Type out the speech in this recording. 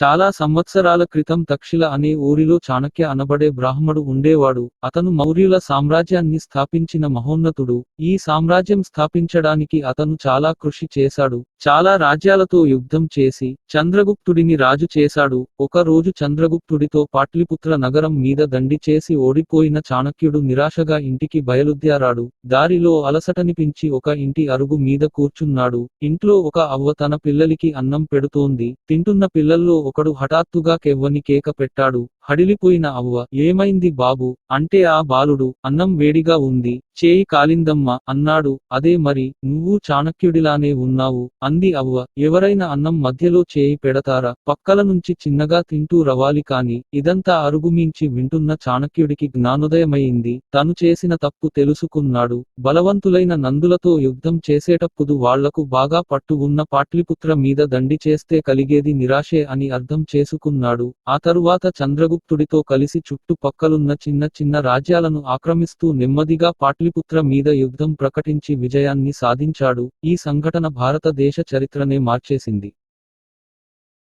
చాలా సంవత్సరాల క్రితం తక్షిల అనే ఊరిలో చాణక్య అనబడే బ్రాహ్మడు ఉండేవాడు. అతను మౌర్యుల సామ్రాజ్యాన్ని స్థాపించిన మహోన్నతుడు. ఈ సామ్రాజ్యం స్థాపించడానికి అతను చాలా కృషి చేశాడు. చాలా రాజ్యాలతో యుద్ధం చేసి చంద్రగుప్తుడిని రాజు చేశాడు. ఒక రోజు చంద్రగుప్తుడితో పాట్లిపుత్ర నగరం మీద దండి చేసి ఓడిపోయిన చాణక్యుడు నిరాశగా ఇంటికి బయలుదేరాడు. దారిలో అలసటనిపించి ఒక ఇంటి అరుగు మీద కూర్చున్నాడు. ఇంట్లో ఒక అవ్వ తన పిల్లలికి అన్నం పెడుతోంది. తింటున్న పిల్లల్లో ఒకడు హఠాత్తుగా కెవ్వని కేక పెట్టాడు. హడిలిపోయిన అవ్వ ఏమైంది బాబు? అంటే ఆ బాలుడు అన్నం వేడిగా ఉంది చేయి కాలిందమ్మా అన్నాడు. అదే మరి నువ్వు చాణక్యుడిలానే ఉన్నావు అంది అవ్వ. ఎవరైనా అన్నం మధ్యలో చేయి పెడతారా? పక్కల నుంచి చిన్నగా తింటూ రవాలి కాని ఇదంతా అరుగుమించి వింటున్న చాణక్యుడికి జ్ఞానోదయమైంది. తను చేసిన తప్పు తెలుసుకున్నాడు. బలవంతులైన నందులతో యుద్ధం చేసేటప్పుడు వాళ్ళకు బాగా పట్టు ఉన్న పాట్లిపుత్ర మీద దండి చేస్తే కలిగేది నిరాశే అని అర్థం చేసుకున్నాడు. ఆ తరువాత చంద్రగుప్తుడితో కలిసి చుట్టుపక్కలున్న చిన్న చిన్న రాజ్యాలను ఆక్రమిస్తూ నెమ్మదిగా పాట్లిపుత్ర మీద యుద్ధం ప్రకటించి విజయాన్ని సాధించాడు. ఈ సంఘటన భారతదేశ చరిత్రనే మార్చేసింది.